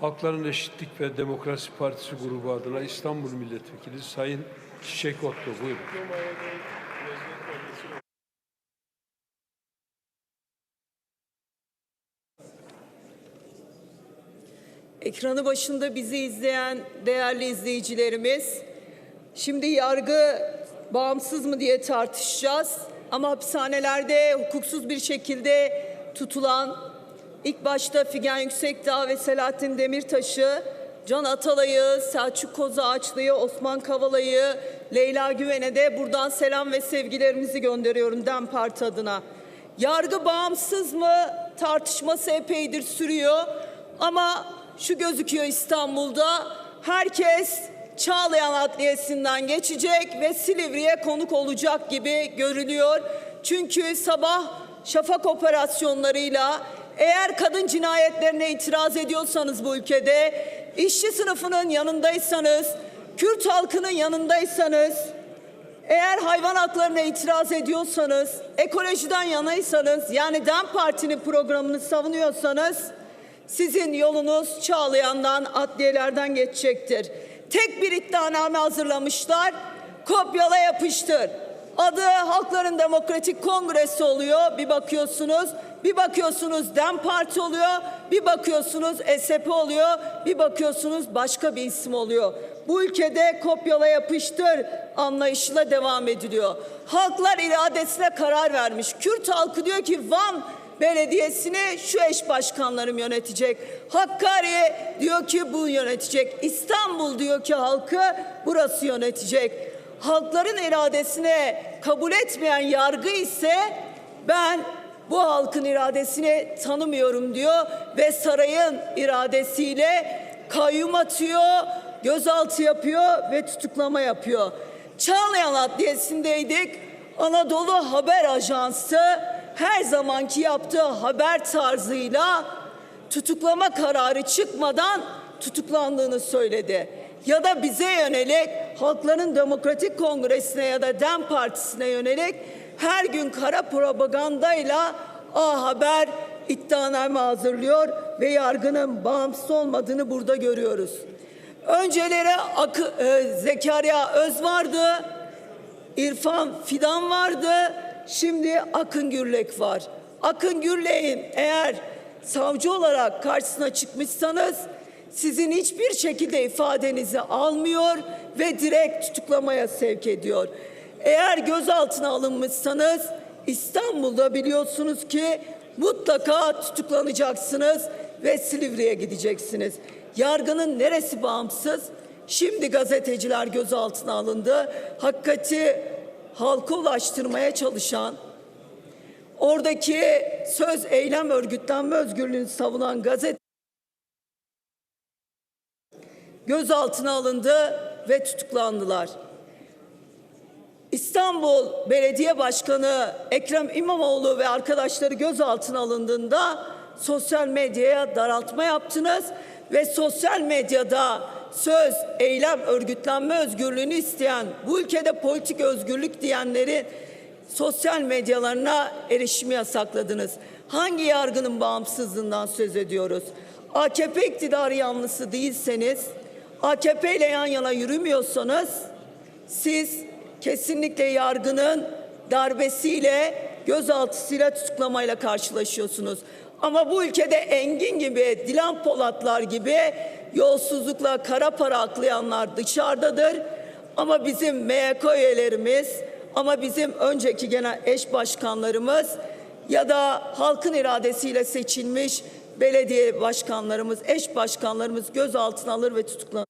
Halkların Eşitlik ve Demokrasi Partisi grubu adına İstanbul Milletvekili Sayın Çiçek Otto. Buyurun. Ekranı başında bizi izleyen değerli izleyicilerimiz, şimdi yargı bağımsız mı diye tartışacağız. Ama hapishanelerde hukuksuz bir şekilde tutulan ilk başta Figen Yüksekdağ ve Selahattin Demirtaş'ı, Can Atalay'ı, Selçuk Kozağaçlı'yı, Osman Kavala'yı, Leyla Güven'e de buradan selam ve sevgilerimizi gönderiyorum DEM Parti adına. Yargı bağımsız mı tartışması epeydir sürüyor. Ama şu gözüküyor İstanbul'da herkes Çağlayan Adliyesi'nden geçecek ve Silivri'ye konuk olacak gibi görülüyor. Çünkü sabah şafak operasyonlarıyla eğer kadın cinayetlerine itiraz ediyorsanız bu ülkede, işçi sınıfının yanındaysanız, Kürt halkının yanındaysanız, eğer hayvan haklarına itiraz ediyorsanız, ekolojiden yanaysanız, yani DEM Parti'nin programını savunuyorsanız, sizin yolunuz Çağlayan'dan, adliyelerden geçecektir. Tek bir iddianame hazırlamışlar, kopyala yapıştır. Adı Halkların Demokratik Kongresi oluyor, bir bakıyorsunuz. Bir bakıyorsunuz DEM Parti oluyor, bir bakıyorsunuz SP oluyor, bir bakıyorsunuz başka bir isim oluyor. Bu ülkede kopyala yapıştır anlayışıyla devam ediliyor. Halklar iradesine karar vermiş. Kürt halkı diyor ki Van Belediyesi'ni şu eş başkanlarım yönetecek. Hakkari diyor ki bu yönetecek. İstanbul diyor ki halkı burası yönetecek. Halkların iradesine kabul etmeyen yargı ise ben bu halkın iradesini tanımıyorum diyor ve sarayın iradesiyle kayyum atıyor, gözaltı yapıyor ve tutuklama yapıyor. Çağlayan Adliyesi'ndeydik. Anadolu Haber Ajansı her zamanki yaptığı haber tarzıyla tutuklama kararı çıkmadan tutuklandığını söyledi. Ya da bize yönelik Halkların Demokratik Kongresi'ne ya da DEM Partisi'ne yönelik her gün kara propagandayla A Haber iddianame hazırlıyor ve yargının bağımsız olmadığını burada görüyoruz. Önceleri Akı, e, Zekeriya Öz vardı, İrfan Fidan vardı, şimdi Akın Gürlek var. Akın Gürlek'in eğer savcı olarak karşısına çıkmışsanız sizin hiçbir şekilde ifadenizi almıyor ve direkt tutuklamaya sevk ediyor. Eğer gözaltına alınmışsanız İstanbul'da biliyorsunuz ki mutlaka tutuklanacaksınız ve Silivri'ye gideceksiniz. Yargının neresi bağımsız? Şimdi gazeteciler gözaltına alındı. Hakikati halka ulaştırmaya çalışan, oradaki söz eylem örgütlenme özgürlüğünü savunan gazete gözaltına alındı ve tutuklandılar. İstanbul Belediye Başkanı Ekrem İmamoğlu ve arkadaşları gözaltına alındığında sosyal medyaya daraltma yaptınız ve sosyal medyada söz, eylem, örgütlenme özgürlüğünü isteyen, bu ülkede politik özgürlük diyenleri sosyal medyalarına erişimi yasakladınız. Hangi yargının bağımsızlığından söz ediyoruz? AKP iktidarı yanlısı değilseniz, AKP ile yan yana yürümüyorsanız siz kesinlikle yargının darbesiyle, gözaltısıyla, tutuklamayla karşılaşıyorsunuz. Ama bu ülkede Engin gibi, Dilan Polatlar gibi yolsuzlukla kara para aklayanlar dışarıdadır. Ama bizim MYK üyelerimiz, ama bizim önceki genel eş başkanlarımız ya da halkın iradesiyle seçilmiş belediye başkanlarımız, eş başkanlarımız gözaltına alır ve tutuklanır.